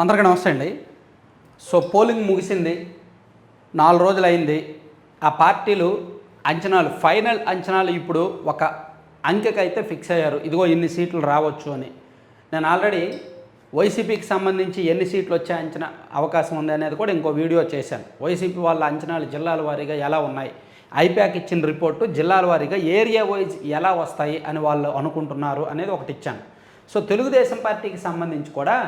అందరికీ నమస్తే అండి. సో పోలింగ్ ముగిసింది. నాలుగు రోజులు అయింది. ఆ పార్టీలు అంచనాలు ఫైనల్ అంచనాలు ఇప్పుడు ఒక అంకెకైతే ఫిక్స్ అయ్యారు. ఇదిగో ఇన్ని సీట్లు రావచ్చు అని. నేను ఆల్రెడీ వైసీపీకి సంబంధించి ఎన్ని సీట్లు వచ్చే అంచనా అవకాశం ఉంది అనేది కూడా ఇంకో వీడియో చేశాను. వైసీపీ వాళ్ళ అంచనాలు జిల్లాల వారీగా ఎలా ఉన్నాయి? ఐప్యాక్ ఇచ్చిన రిపోర్టు జిల్లాల వారీగా ఏరియా వైజ్ ఎలా వస్తాయి అని వాళ్ళు అనుకుంటున్నారు అనేది ఒకటి ఇచ్చాను. సో తెలుగుదేశం పార్టీకి సంబంధించి కూడా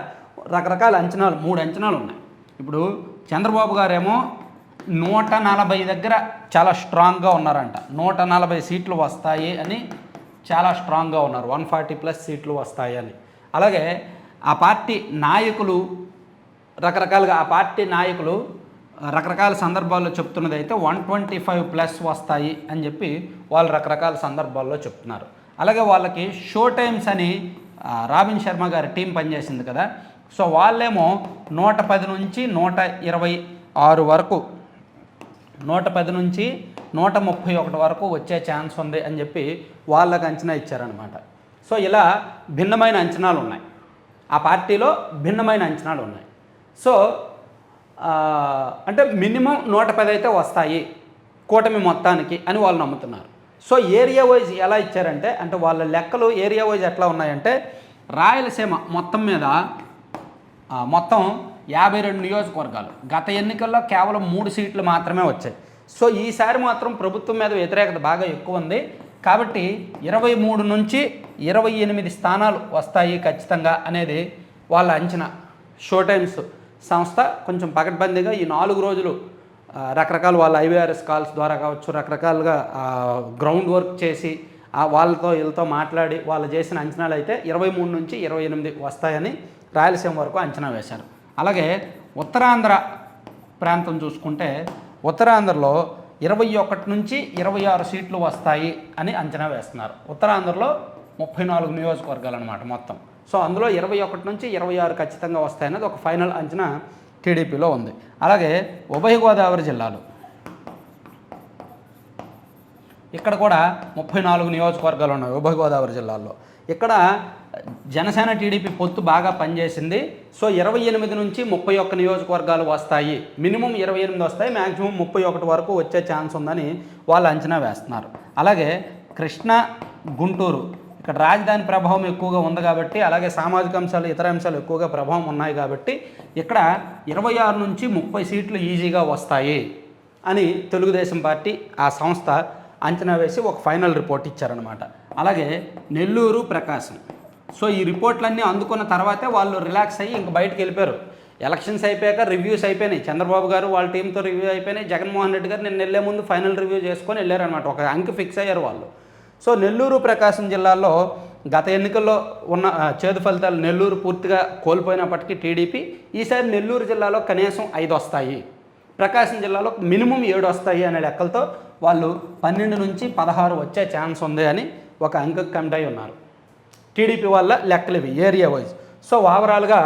రకరకాల అంచనాలు మూడు అంచనాలు ఉన్నాయి. ఇప్పుడు చంద్రబాబు గారేమో నూట నలభై దగ్గర చాలా స్ట్రాంగ్గా ఉన్నారంట. నూట నలభై సీట్లు వస్తాయి అని చాలా స్ట్రాంగ్గా ఉన్నారు. వన్ ఫార్టీ ప్లస్ సీట్లు వస్తాయి అని. అలాగే ఆ పార్టీ నాయకులు రకరకాలుగా ఆ పార్టీ నాయకులు రకరకాల సందర్భాల్లో చెప్తున్నది అయితే వన్ ట్వంటీ ఫైవ్ ప్లస్ వస్తాయి అని చెప్పి వాళ్ళు రకరకాల సందర్భాల్లో చెప్తున్నారు. అలాగే వాళ్ళకి షో టైమ్స్ అని రాబిన్ శర్మ గారి టీం పనిచేసింది కదా. సో వాళ్ళేమో నూట పది నుంచి నూట ఇరవై ఆరు వరకు నూట పది నుంచి నూట ముప్పై ఒకటి వరకు వచ్చే ఛాన్స్ ఉంది అని చెప్పి వాళ్ళకు అంచనా ఇచ్చారనమాట సో ఇలా భిన్నమైన అంచనాలు ఉన్నాయి. ఆ పార్టీలో భిన్నమైన అంచనాలు ఉన్నాయి. సో అంటే మినిమం నూట పది అయితే వస్తాయి కూటమి మొత్తానికి అని వాళ్ళు నమ్ముతున్నారు. సో ఏరియా వైజ్ ఎలా ఇచ్చారంటే అంటే వాళ్ళ లెక్కలు ఏరియా వైజ్ ఎట్లా ఉన్నాయంటే రాయలసీమ మొత్తం మీద మొత్తం యాభై రెండు నియోజకవర్గాలు. గత ఎన్నికల్లో కేవలం మూడు సీట్లు మాత్రమే వచ్చాయి. సో ఈసారి మాత్రం ప్రభుత్వం మీద వ్యతిరేకత బాగా ఎక్కువ ఉంది. కాబట్టి ఇరవై మూడు నుంచి ఇరవై ఎనిమిది స్థానాలు వస్తాయి ఖచ్చితంగా అనేది వాళ్ళ అంచనా. షో టైమ్స్ సంస్థ కొంచెం పకడ్బందీగా ఈ నాలుగు రోజులు రకరకాల వాళ్ళ ఐవీఆర్ఎస్ కాల్స్ ద్వారా కావచ్చు రకరకాలుగా గ్రౌండ్ వర్క్ చేసి వాళ్ళతో వీళ్ళతో మాట్లాడి వాళ్ళు చేసిన అంచనాలు అయితే ఇరవై మూడు నుంచి ఇరవై ఎనిమిది వస్తాయని రాయలసీమ వరకు అంచనా వేశారు. అలాగే ఉత్తరాంధ్ర ప్రాంతం చూసుకుంటే ఉత్తరాంధ్రలో ఇరవై ఒకటి నుంచి ఇరవై ఆరు సీట్లు వస్తాయి అని అంచనా వేస్తున్నారు. ఉత్తరాంధ్రలో ముప్పై నాలుగు నియోజకవర్గాలు అనమాట మొత్తం. సో అందులో ఇరవై ఒకటి నుంచి ఇరవై ఆరు ఖచ్చితంగా వస్తాయన్నది ఒక ఫైనల్ అంచనా టీడీపీలో ఉంది. అలాగే ఉభయ గోదావరి జిల్లాలు. ఇక్కడ కూడా ముప్పై నాలుగు నియోజకవర్గాలు ఉన్నాయి ఉభయ గోదావరి జిల్లాల్లో. ఇక్కడ జనసేన టీడీపీ పొత్తు బాగా పనిచేసింది. సో ఇరవై ఎనిమిది నుంచి ముప్పై ఒక్క నియోజకవర్గాలు వస్తాయి. మినిమం ఇరవై ఎనిమిది వస్తాయి మ్యాక్సిమం ముప్పై ఒకటి వరకు వచ్చే ఛాన్స్ ఉందని వాళ్ళు అంచనా వేస్తున్నారు. అలాగే కృష్ణా గుంటూరు ఇక్కడ రాజధాని ప్రభావం ఎక్కువగా ఉంది కాబట్టి అలాగే సామాజిక అంశాలు ఇతర అంశాలు ఎక్కువగా ప్రభావం ఉన్నాయి కాబట్టి ఇక్కడ ఇరవై ఆరు నుంచి ముప్పై సీట్లు ఈజీగా వస్తాయి అని తెలుగుదేశం పార్టీ ఆ సంస్థ అంచనా వేసి ఒక ఫైనల్ రిపోర్ట్ ఇచ్చారనమాట అలాగే నెల్లూరు ప్రకాశం. సో ఈ రిపోర్ట్లన్నీ అందుకున్న తర్వాతే వాళ్ళు రిలాక్స్ అయ్యి ఇంక బయటకు వెళ్ళిపోయారు. ఎలక్షన్స్ అయిపోయాక రివ్యూస్ అయిపోయినాయి. చంద్రబాబు గారు వాళ్ళ టీంతో రివ్యూ అయిపోయినాయి. జగన్మోహన్ రెడ్డి గారు నేను వెళ్ళే ముందు ఫైనల్ రివ్యూ చేసుకొని వెళ్ళారనమాట ఒక అంక ఫిక్స్ అయ్యారు వాళ్ళు. సో నెల్లూరు ప్రకాశం జిల్లాలో గత ఎన్నికల్లో ఉన్న చేదు ఫలితాలు నెల్లూరు పూర్తిగా కోల్పోయినప్పటికీ టీడీపీ ఈసారి నెల్లూరు జిల్లాలో కనీసం ఐదు వస్తాయి. ప్రకాశం జిల్లాలో మినిమం ఏడు వస్తాయి అనే లెక్కలతో వాళ్ళు పన్నెండు నుంచి పదహారు వచ్చే ఛాన్స్ ఉంది అని ఒక అంక కమిటీ అయి ఉన్నారు. టీడీపీ వాళ్ళ లెక్కలు ఇవి ఏరియా వైజ్ సో ఓవరాల్గా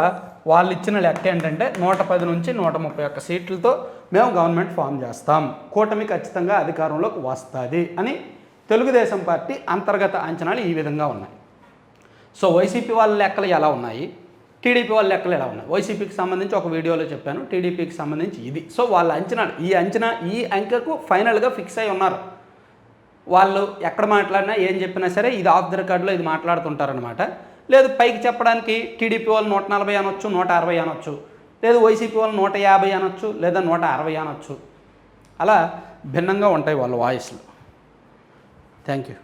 వాళ్ళు ఇచ్చిన లెక్క ఏంటంటే నూట పది నుంచి నూట ముప్పై ఒక్క సీట్లతో మేము గవర్నమెంట్ ఫామ్ చేస్తాం. కూటమి ఖచ్చితంగా అధికారంలోకి వస్తుంది అని తెలుగుదేశం పార్టీ అంతర్గత అంచనాలు ఈ విధంగా ఉన్నాయి. సో వైసీపీ వాళ్ళ లెక్కలు ఎలా ఉన్నాయి? టీడీపీ వాళ్ళ లెక్కలు ఎలా ఉన్నాయి? వైసీపీకి సంబంధించి ఒక వీడియోలో చెప్పాను టీడీపీకి సంబంధించి ఇది. సో వాళ్ళ అంచనా ఈ అంచనా ఈ అంకెకు ఫైనల్గా ఫిక్స్ అయి ఉన్నారు. వాళ్ళు ఎక్కడ మాట్లాడినా ఏం చెప్పినా సరే ఇది ఆఫ్ ద రికార్డులో ఇది మాట్లాడుతుంటారనమాట. లేదు పైకి చెప్పడానికి టీడీపీ వాళ్ళు నూట నలభై అనొచ్చు నూట అరవై అనొచ్చు. లేదు వైసీపీ వాళ్ళు నూట యాభై అనొచ్చు లేదా నూట అరవై అనొచ్చు. అలా భిన్నంగా ఉంటాయి వాళ్ళ వాయిస్లు. Thank you